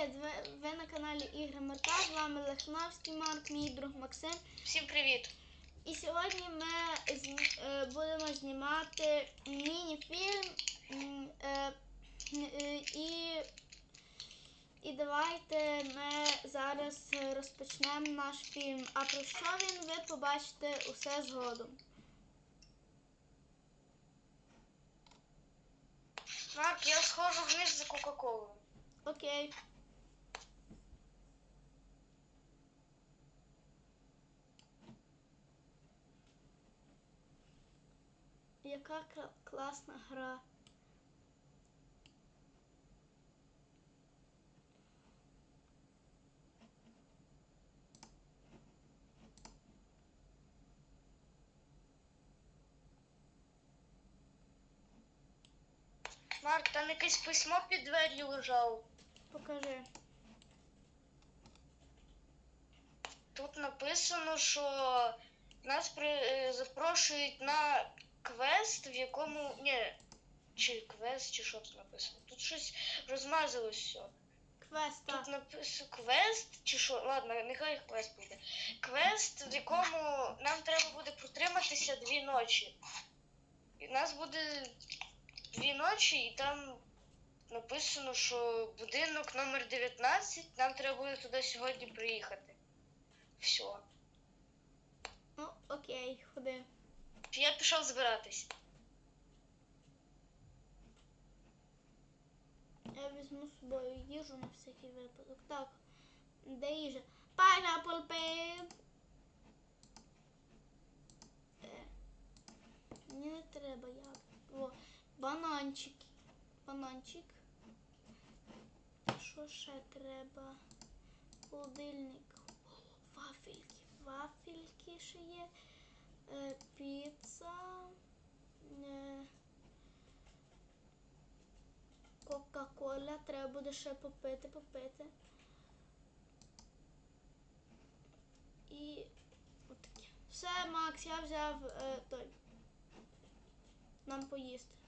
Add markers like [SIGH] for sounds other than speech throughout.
Привіт! Ви, ви на каналі Ігри Марка, з вами Лехновський Марк, мій друг Максим. Всім привіт! І сьогодні ми зні- е, будемо знімати міні-фільм. е, е, І, і давайте ми зараз розпочнемо наш фільм. А про що він ви побачите усе згодом. Марк, я схожу вниз за Кока-Колою. Окей. Яка кла- класна гра. Марк, там якесь письмо під двер'ю лежало. Покажи. Тут написано, що нас при... е, запрошують на квест, в якому. Ні, чи квест, чи що тут написано. Тут щось розмазалось все. Квест, Тут написано квест, чи що? Ладно, нехай квест буде. Квест, в якому нам треба буде протриматися дві ночі. І в нас буде дві ночі, і там написано, що будинок номер 19, нам треба буде туди сьогодні приїхати. Все. Ну, окей, ходи. Я пішов збиратись. Я візьму з собою їжу на всякий випадок. Так. Де їжа? Pineapple Pig. Е. Мені не треба як. О, бананчики. Бананчик. Що ще треба? Холодильник. Вафельки. Вафельки ще є. Е, піца. Кока-кола, треба буде ще попити, попити. І отаке. Все, Макс, я взяв е, той. Нам поїсти.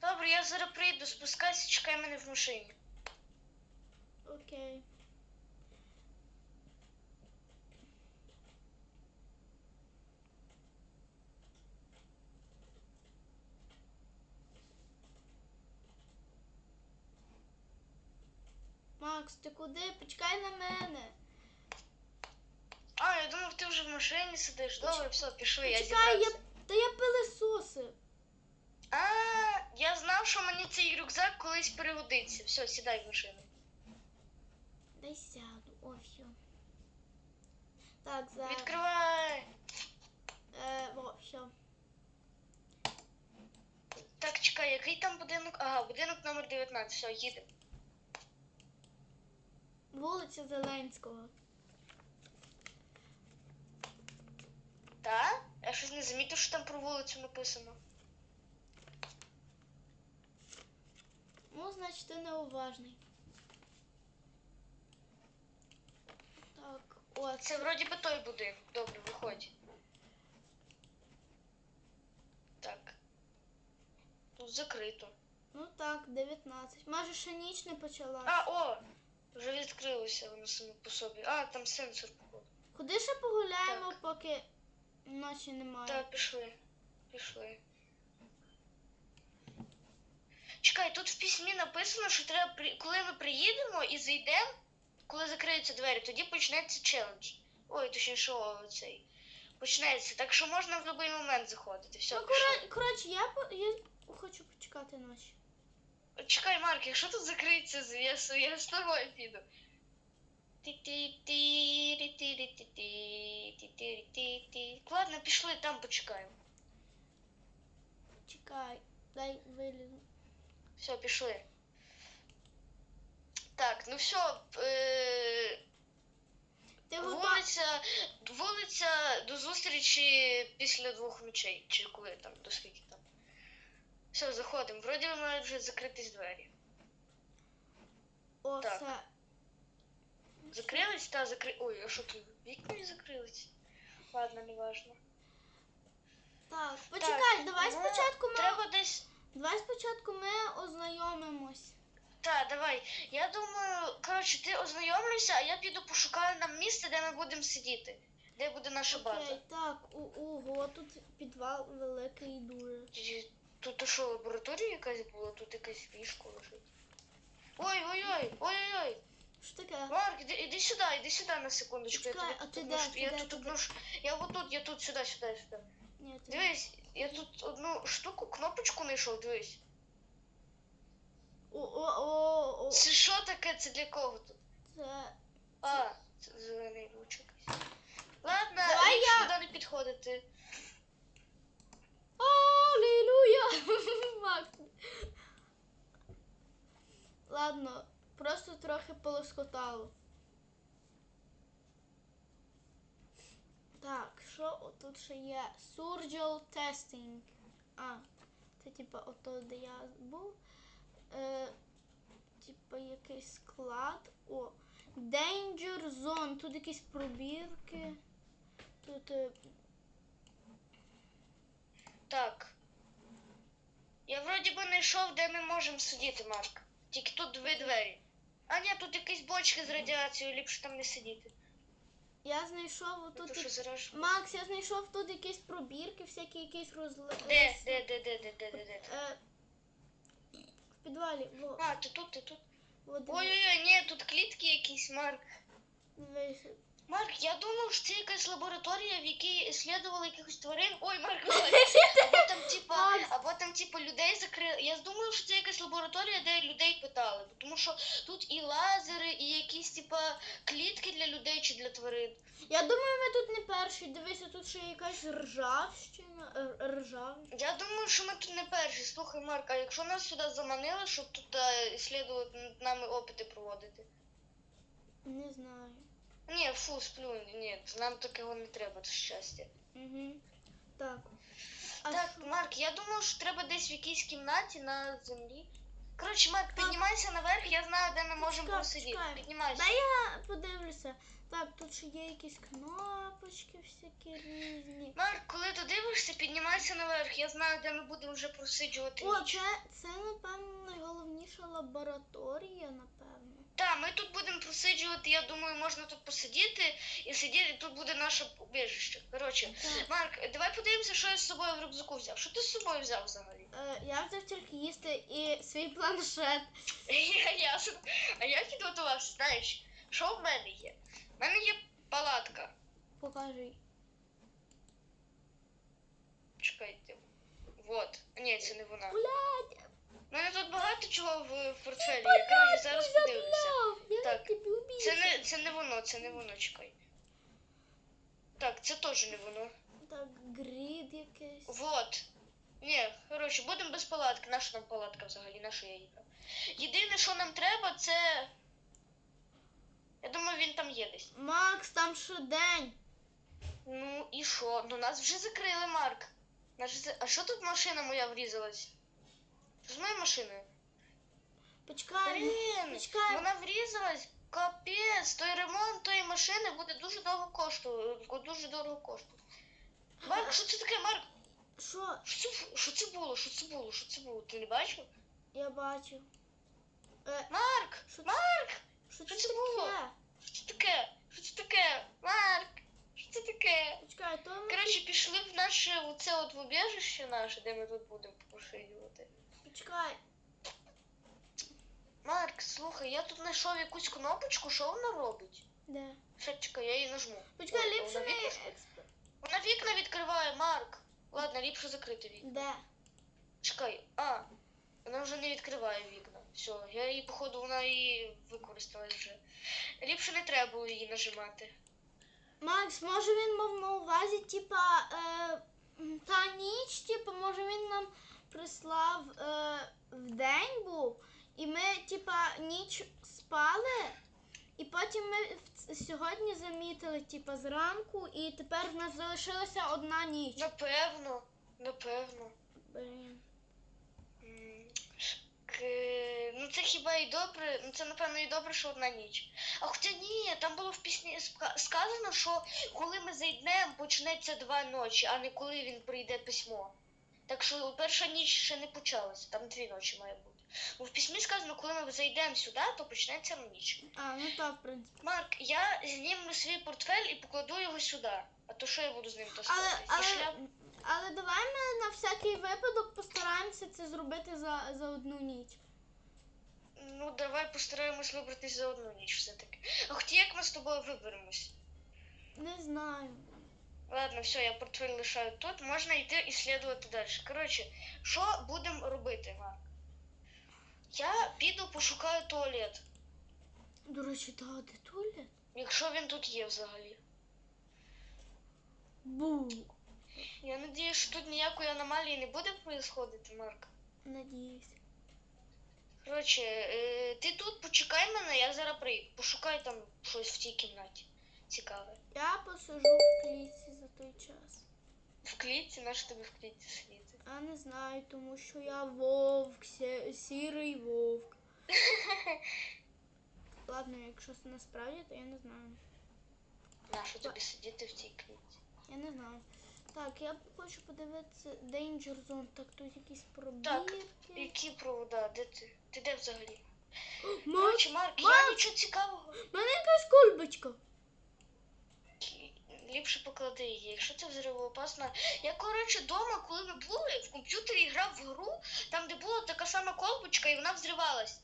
Добре, я зараз прийду, спускайся, чекай мене в машині. Окей. Макс, ти куди? Почекай на мене. А, я думав, ти вже в машині сидиш. Добре, все, пішли, я Почекай, я... зібрався. Та я пилисосив. А, я знав, що мені цей рюкзак колись пригодиться. Все, сідай в машину. Дай сяду. О, все. Так, за... Відкривай. Е, о, все. Так, чекай, який там будинок? Ага, будинок номер 19. Все, їдемо. Вулиця Зеленського. Та? Я щось не замітив, що там про вулицю написано. Ну, значить, ти неуважний. Так, о, Це вроді би той будинок. Добре, виходь. Так. Тут закрито. Ну так, 19. Може ще ніч не почалась. А, о! Вже відкрилося воно само по собі. А, там сенсор походу. Куди ще погуляємо, Так. поки ночі немає? Так, пішли. Пішли. Чекай, тут в письмі написано, що треба при... коли ми приїдемо і зайдемо, коли закриються двері, тоді почнеться челендж. Ой, точніше, о, цей. Почнеться. Так що можна в будь-який момент заходити. Все, ну, пішли. коро- коротше, я, по- я хочу почекати ночі. Чекай, Марк, якщо тут закриється, з- я, з- тобою піду. Ті-ті-ті-ті-ті-ті-ті-ті-ті. Ладно, пішли, там почекаємо. Чекай, дай вилізу. Все, пішли. Так, ну все. Е- Ти вулиця, вулиця до зустрічі після двох ночей. Чи коли там, до скільки там. Все, заходимо. Вроді мають вже закритись двері. О, так. все. Закрились? Та, закри... Ой, а що тут? Вікна не закрились? Ладно, не важно. Так, почекай, давай ну, спочатку ми. Треба десь. Давай спочатку ми ознайомимось. Так, давай. Я думаю, коротше, ти ознайомлюйся, а я піду пошукаю нам місце, де ми будемо сидіти. Де буде наша база. Окей, так, у- ого, тут підвал великий дуже. Тут то що, лабораторія якась була, тут якесь ліжко лежить. Ой, ой, ой, ой, ой, ой. Що таке? Марк, іди, іди сюди, іди сюди на секундочку. Почекай, я а тут, ти де, ш- ти я де, тут ти Я отут, я тут, сюди, сюди, сюди. Ні, ти... Дивись, я тут одну штуку, кнопочку знайшов, дивись. О, о, о, о, Це що таке? Це для кого тут? це... А, це зелений лучик. Ладно, Давай я- туди не підходити. Аллилуйя! [LAUGHS] Макс. Ладно, просто трохи полоскотало. Так, що тут ще є? Surgical testing. А, це типа ото, де я був. Е, типа якийсь склад. О, Danger Zone. Тут якісь пробірки. Тут е, Так. Я вроді би знайшов, де ми можемо сидіти, Марк. Тільки тут дві двері. А ні, тут якісь бочки з радіацією, ліпше там не сидіти. Я знайшов Бо отут. що зараз... Макс, я знайшов тут якісь пробірки, всякі якісь розли... Де, де, де, де, де, де, де, де? Е, в підвалі. Во, А, ти тут, ти тут. Ой-ой-ой, ні, тут клітки якісь, Марк. дивись. Марк, я думав, що це якась лабораторія, в якій слідували якихось тварин. Ой, Марк, [LAUGHS] або там, типа, або там, типа, людей закрили. Я думаю, що це якась лабораторія, де людей питали. Тому що тут і лазери, і якісь, типа, клітки для людей чи для тварин. Я думаю, ми тут не перші. Дивися, тут ще якась ржавщина. р- Ржав. Я думаю, що ми тут не перші. Слухай, Марк, а якщо нас сюди заманили, щоб тут е, слідувати над нами опити проводити? Не знаю. Ні, фу, сплю, ні, нам такого не треба, це щастя. Угу. Так. А Так, що? Марк, я думаю, що треба десь в якійсь кімнаті на землі. Коротше, Марк, піднімайся наверх, я знаю, де ми можемо Чекай, посидіти. чекай. Піднімайся. Дай я подивлюся. Так, тут ще є якісь кнопочки всякі різні. Марк, коли ти дивишся, піднімайся наверх. Я знаю, де ми будемо вже просиджувати. О, ніч. це, це напевно найголовніша лабораторія, напевно. Так, ми тут будемо просиджувати, я думаю, можна тут посидіти і сидіти, тут буде наше убіжище. Коротше, Марк, давай подивимося, що я з собою в рюкзаку взяв. Що ти з собою взяв взагалі? Е, я взяв тільки їсти і свій планшет. [LAUGHS] Ясно. А я підготувався, знаєш, що в мене є? В мене є палатка. Покажи. Чекайте. Вот. Ні, це не вона. Блядь, У мене тут багато чого в, портфелі. Я коротше зараз подивлюся. Так. Це не, це не воно, це не воно, чекай. Так, це теж не воно. Так, грід якийсь. Вот. Ні, коротше, будемо без палатки. Наша нам палатка взагалі, наша я їхав. Єдине, що нам треба, це. Я думаю, він там є десь. Макс, там ще день. Ну і що? Ну нас вже закрили, Марк. Нас вже... за- А що тут машина моя врізалась? Що з моєю машиною? Почекай. Блін, почекай. вона врізалась. Капець, той ремонт тої машини буде дуже довго коштувати. Дуже дорого коштує. Марк, що це таке, Марк? Що? Що це, що це було? Що це було? Що це було? Ти не бачив? Я бачу. Е, Марк! що, Марк! що що це це було? таке? Що це таке? Що це таке? Марк! Що це таке? Почекай, то ми... Коротше, пішли в наше оце от в убіжище наше, де ми тут будемо поширювати. Почекай. Марк, слухай, я тут знайшов якусь кнопочку, що вона робить? Де? Ще чекай, я її нажму. Почекай, ліпше вона не... вікна ж- Вона вікна відкриває, Марк. Ладно, ліпше закрити вікна. Де? Чекай, а, вона вже не відкриває вікна. Все, я її, походу, вона її використала вже. Ліпше не треба було її нажимати. Макс, може він мав на увазі, типа, е, та ніч, типа, може він нам прислав е, в день був, і ми, типа, ніч спали, і потім ми в сьогодні замітили, типа, зранку, і тепер в нас залишилася одна ніч. Напевно, напевно. Блін. М, е, ну це хіба і добре, ну це напевно і добре, що одна ніч. А хоча ні, там було в пісні ска- сказано, що коли ми зайдемо, почнеться два ночі, а не коли він прийде письмо. Так що перша ніч ще не почалася, там дві ночі має бути. Бо в письмі сказано, коли ми зайдемо сюди, то почнеться ніч. А, ну так, в принципі. Марк, я зніму свій портфель і покладу його сюди. А то що я буду з ним Але. І але, шляп... але давай ми на всякий випадок постараємося це зробити за, за одну ніч. Ну, давай постараємось вибратись за одну ніч все-таки. А хоч як ми з тобою виберемось? Не знаю. Ладно, все, я портфель лишаю тут, можна йти і слідувати далі. Коротше, що будемо робити, Марк? Я піду пошукаю туалет, До речі, да, де туалет? якщо він тут є взагалі. Бу. Я надію, що тут ніякої аномалії не буде происходити, Марк. Надіюсь. Коротше, е, ти тут почекай мене, я зараз прийду. Пошукай там щось в цій кімнаті. Цікаве. Я посижу в клітці за той час. В клітці, наш тобі в клітці сидіти. А не знаю, тому що я вовк, сі- сірий вовк. [LAUGHS] Ладно, якщо це насправді, то я не знаю. Нащо тобі сидіти в цій клітці? Я не знаю. Так, я хочу подивитися Danger Zone. Так, тут якісь Так. Які провода? Де ти? Ти де взагалі? [GASPS] Макс, Марк, я нічого цікавого. в мене якась кульбочка. Ліпше поклади її, якщо це взривоопасно. Я, коротше, вдома, коли ми були, в комп'ютері грав в гру, там, де була така сама колбочка, і вона взривалась.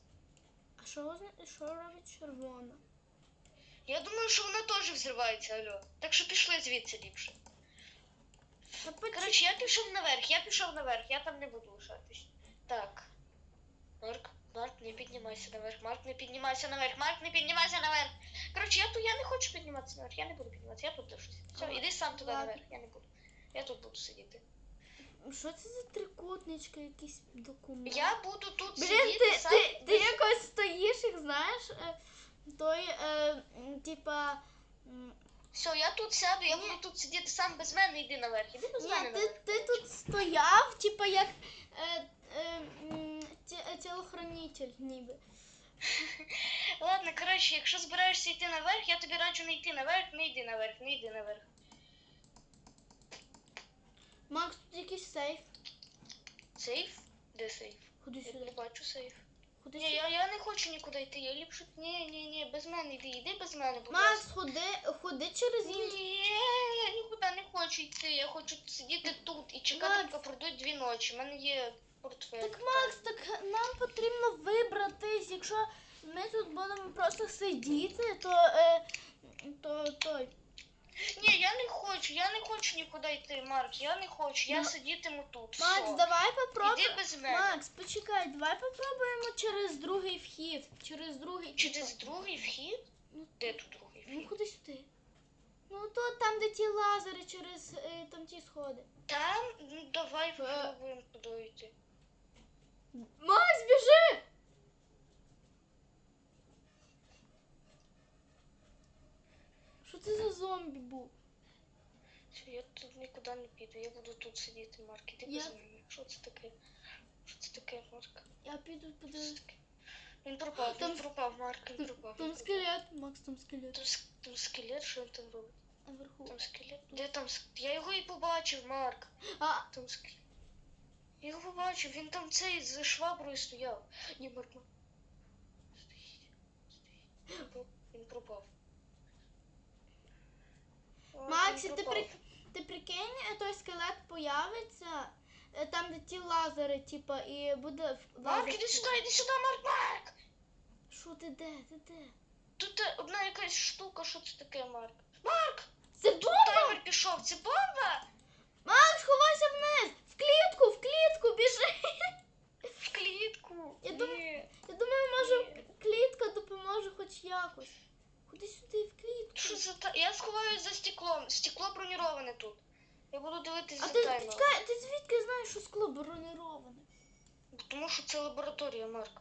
А що, що робить червона? Я думаю, що вона теж взривається, алло. Так що пішли звідси ліпше. Коротше, я пішов наверх, я пішов наверх, я там не буду лишатись. Так. Марк, Марк, не піднімайся наверх, Марк, не піднімайся наверх, Марк, не піднімайся наверх. Коротше, я, я не хочу підніматися наверх, я не буду підніматися, я тут лишусь. Все, іди сам туди ладно. наверх, я не буду. Я тут буду сидіти. Що це за трикутничка, якийсь документ? Я буду тут Блін, сидіти ти, сам. ти, ти якось стоїш, як знаєш, е, той, е, типа. м, Все, я тут сяду, я Ні. буду тут сидіти сам без мене, йди наверх. Іди без Ні, мене ти, наверх. ти тут стояв, типа як е, е, м, ті- тілохранитель ніби. [LAUGHS] Ладно, коротше, якщо збираєшся йти наверх, я тобі раджу не йти наверх, не йди наверх, не йди наверх. Макс, тут якийсь сейф. Сейф? Де сейф? Ходи Я не сюди. бачу сейф. Ходи Ні, сюди. я, я не хочу нікуди йти. Я ліпше. Ні, ні, ні, без мене йди, йди без мене, будь Макс, ласка. ходи, ходи через ін... Ні, я нікуди не хочу йти. Я хочу сидіти тут і чекати, Макс. поки пройдуть дві ночі. У мене є портфель. Так, Макс, так нам потрібно вибратись. Якщо ми тут будемо просто сидіти, то, е, то той. Ні, я не хочу, я не хочу нікуди йти, Марк. Я не хочу. Я Ну, сидітиму тут. Макс, все. давай попробуємо. Іди без мене. Макс, почекай, давай попробуємо через другий вхід. Через другий. Через другий вхід? Ну, Де тут другий Ну вхід? куди сюди? Ну то там, де ті лазери через е, там ті сходи. Там, ну давай попробуємо туди йти. Макс, біжи! Що це за зомбі був? Все, я тут нікуди не піду, я буду тут сидіти, Марк. Іди Я- без мене. Що це таке? Що це таке, Марк? Я піду подивлюсь. Він пропав, Там- він пропав, Марк, він пропав. там він пропав. скелет, Макс, там скелет. Там, там скелет, що він там робить? Наверху. Там скелет. Де там ск- Я його і побачив, Марк. А, Там скелет. Я його побачив, він там цей з шваброю стояв. Ні, Марк. Марк. Стоїть. Стоїть. Він пропав. О, він Максі, ти, пропав. при... ти прикинь, той скелет появиться, е, там, де ті лазери, типа, і буде в- Марк, лазер. іди сюди, іди сюди, Марк, Марк! Що ти де? Ти де? Тут е, одна якась штука, що це таке, Марк? Марк! Це Тут бомба! таймер пішов, це бомба! Макс, ховайся вниз! В клітку, в клітку, біжи! В клітку. Я думаю- Я думаю, може, клітка допоможе хоч якось. Ходи сюди, в клітку. Що за та... Я сховаюсь за стеклом. Стекло броніроване тут. Я буду дивитись А за ти, таймером. чекай, ти звідки знаєш, що скло бронероване? Тому що це лабораторія, Марк.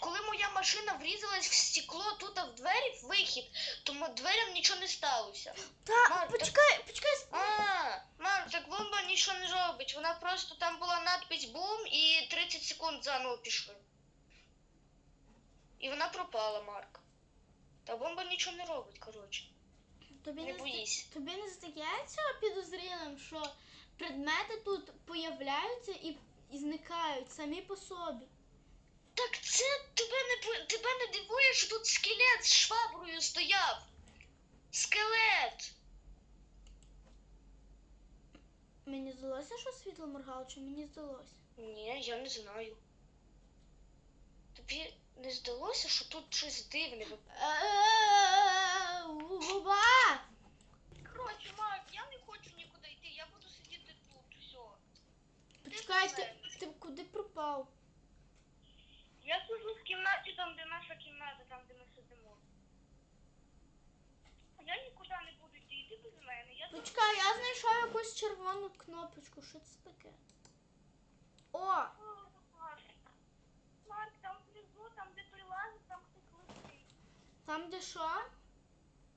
Коли моя машина врізалась в стекло тут а в двері, в вихід, то дверям нічого не сталося. Та, Марк, почекай. А, Марк, так бомба нічого не робить. Вона просто там була надпись бум і 30 секунд заново пішли. І вона пропала, Марк. Та бомба нічого не робить, коротше. Тобі Не не, боїсь. тобі не здається підозрілим, що предмети тут появляються і, і зникають самі по собі. Так це тебе не тебе не дивує, що тут скелет з шваброю стояв. Скелет! Мені здалося, що світло моргало, чи мені здалося? Ні, я не знаю. Тобі не здалося, що тут щось дивне? Губа! Коротше, Марк, я не хочу нікуди йти, я буду сидіти тут, все. Почекайте, ти куди пропав? Я сижу в кімнаті, там, де наша кімната, там, де ми сидимо. Я нікуди не без мене. Я Почекай, я знайшов якусь червону кнопочку. Що це таке? О! Марк, там внизу, там, де той лазер, там хтось лежить. Там де що?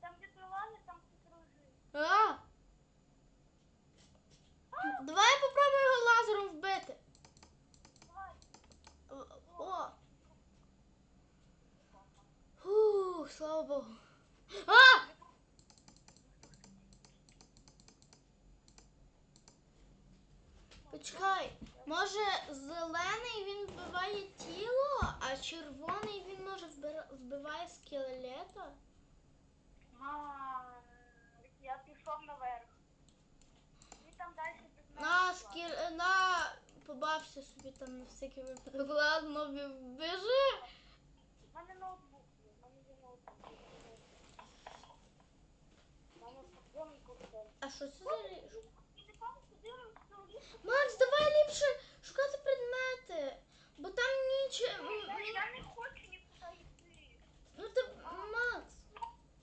Там, де той лазер, там хтось лежить. А! Давай я попробую його лазером вбити. Давай. О! Фух, слава Богу. А! Почекай, може зелений він вбиває тіло, а червоний він може вбиває скелета? Марк, я пішов наверх. І там далі. На скел... на побався собі там на всякий випадок. Ладно, біжи. У мене ноутбук є, у мене є ноутбук. У мене. А що це за річ? І ти повністю дивишся у лісу. Макс, давай ліпше шукати предмети, бо там ніч. м, м, Я не хочу нікуди йти. Ну Макс,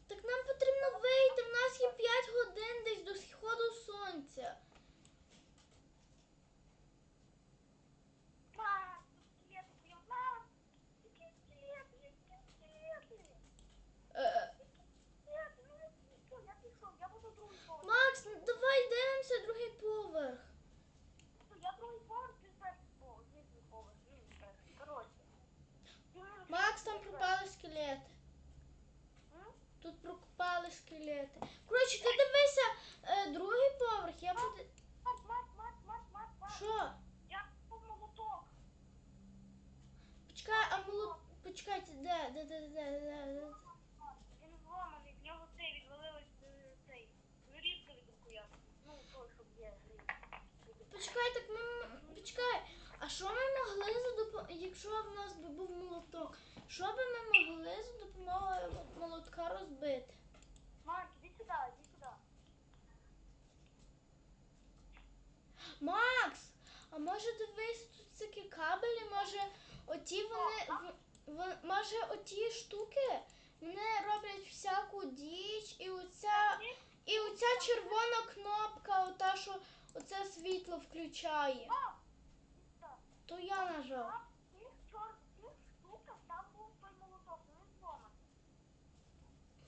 так нам потрібно вийти. В нас є 5 годин десь до сходу сонця. Мам, тут скелети, блін, мам. Які скелети, які скелети. Е, Скелети, ну, все, я пішов, я буду другий поверх. Макс, ну, давай дивимося другий поверх. Все, Я другий поверх, ти перший поверх, нижній поверх, нижній перший. Коротше. Ти мене Макс, там перший. пропали скелети. М? Тут пропали скелети. Коротше, ти дивися е, другий поверх. Я буду. Марк, Марк, Марк, Марк, Марк, Марк. Що? Я купив молоток. Почекай, а молот. Почекайте, де, де, де, де, де, де? Він зламаний, в нього цей відвалилось е, цей. Вирізка від рукоя. Ну, той, щоб є. Почекай, так ми. м- Почекай. А що ми могли за допомогою, якщо в нас би був молоток, що би ми могли за допомогою молотка розбити? Марк, іди сюди, іди сюди. Макс, а може дивись тут всякі кабелі, може оті вони. в- може оті штуки вони роблять всяку діч, і оця, і оця червона кнопка, ота, що оце світло включає. То я нажав.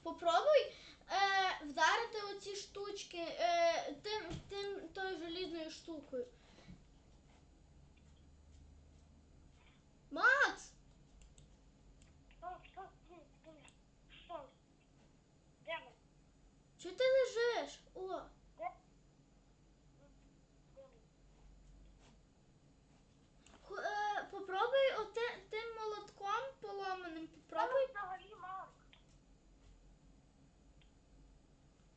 Попробуй е, вдарити оці штучки е, тим, желізною штукою. Макс! Що, що, де, де, що? Де ми? Чи ти лежиш? О, е, попробуй оте, тим молотком поломаним. Попробуй.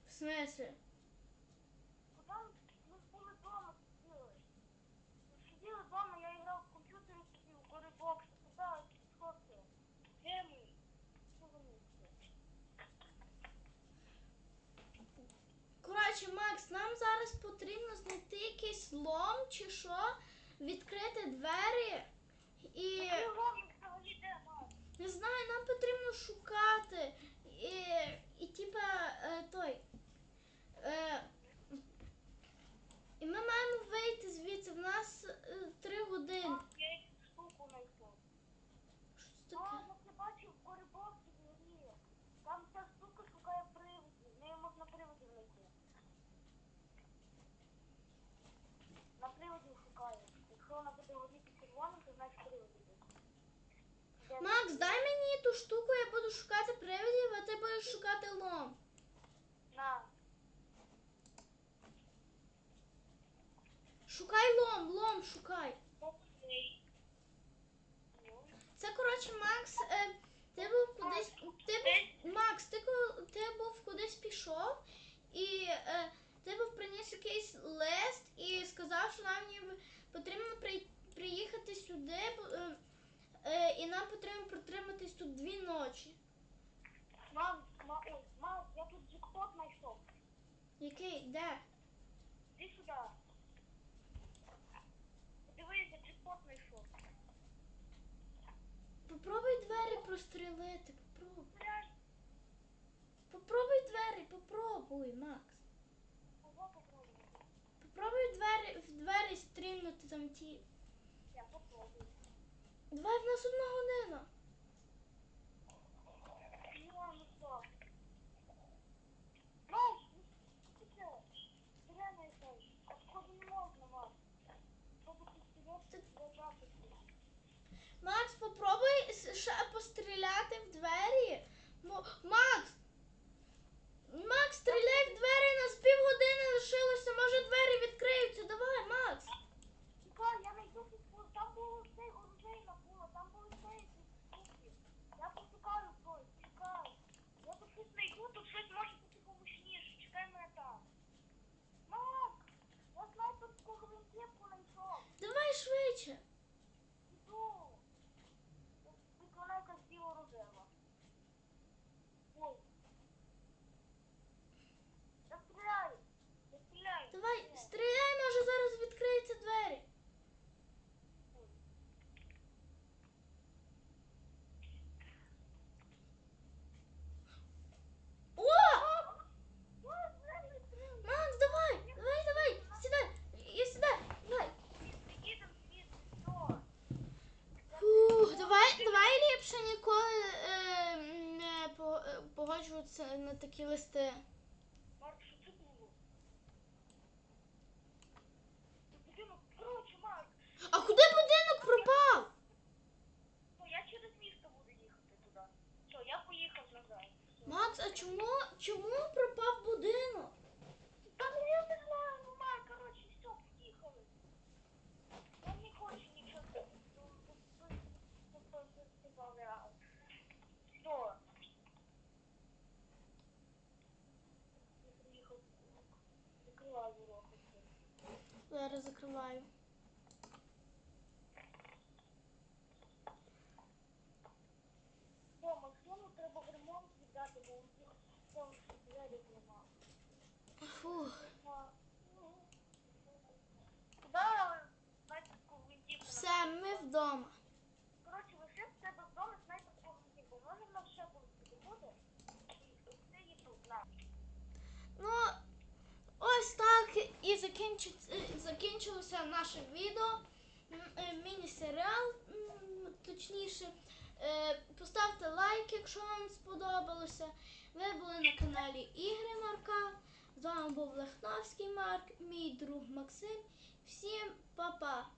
В смислі? Куди ми ми були вдома сиділи? Ми Сиділи вдома, я грав в комп'ютері собі у Горибокс. Куди? Що це? Де ми? Що вони всі? Коротше, Макс, нам зараз потрібно знайти якийсь лом чи що, відкрити двері і. Марк? Не знаю, нам потрібно шукати. І, і типа е, той. Е, і ми маємо вийти звідси. В нас е, три години. Марк, я якусь штуку знайшов. Що це А, таке? ну ти бачив в Горибоксі дворі. Там ця штука шукає привидів. Нею можна привидів знайти. На привидів шукає. Якщо вона буде горіти червоним, то значить привидів. Макс, дай мені ту штуку, я буду шукати привидів, а ти будеш шукати лом. На. Шукай лом, лом шукай. Це коротше, Макс, е, ти був кудись. Ти був, Макс, ти, ко- ти був кудись пішов і е, ти був приніс якийсь лист і сказав, що нам ніби потрібно при, приїхати сюди, бо, е, е, і нам потрібно протриматись тут дві ночі. Мам, ма, ой, мам, я тут джекпот знайшов. Який? Де? Іди сюди. Подивись, я джекпот знайшов. Попробуй двері прострілити. Попробуй. Попробуй двері, попробуй, Макс. кого попробуй? Попробуй двері, в двері стрільнути там ті. Я попробую. Давай в нас одна година. Не не. Макс, попробуй ще постріляти в двері. Макс! Макс, стріляй в двері, нас півгодини лишилося. Може двері відкриються. Давай, Макс. Чекай, я знайду тут, бо там було все оружейна була, там були все ці штуки. Я пошукаю щось, чекай. Я тут щось знайду, тут щось може бути помощніше, чекай мене там. Мак, я снайперську гвинтівку знайшов. Давай швидше. Іду. Тут вона якась біла рожева. Ой. Я стріляю. Я стріляю. Давай, стріляю. стріляй, може зараз відкриються двері. О! Макс, давай! Давай, давай! Сідай! Я сідай! Давай! Їдемо звідси, все. Фух, давай, давай ліпше ніколи е, не по- е, погоджуватися на такі листи. Марк, що це було? Ти будинок, коротше, Марк, А куди будинок пропав? ну я через місто буду їхати туди. Все, я поїхав назад. Все. Макс, а чому, чому пропав будинок? Та ну я не знаю, ну Марк, коротше, все, поїхали. Я не хочу нічого. Все. Я приїхав. Закриваю урок. Зараз закриваю. О, Максиму треба в ремонт віддати, бо них повністю двері зламав. Фух. Куди снайперську гвинтівку? Все, ми вдома. Коротше, лишив в себе вдома снайперську гвинтівку. Може в нас ще колись буде? І це є тут, на. Ну, ось так і е, закінчилося наше відео. Е, Міні-серіал, точніше. Е, Поставте лайк, якщо вам сподобалося. Ви були на каналі Ігри Марка. З вами був Лехновський Марк, мій друг Максим. Всім па-па!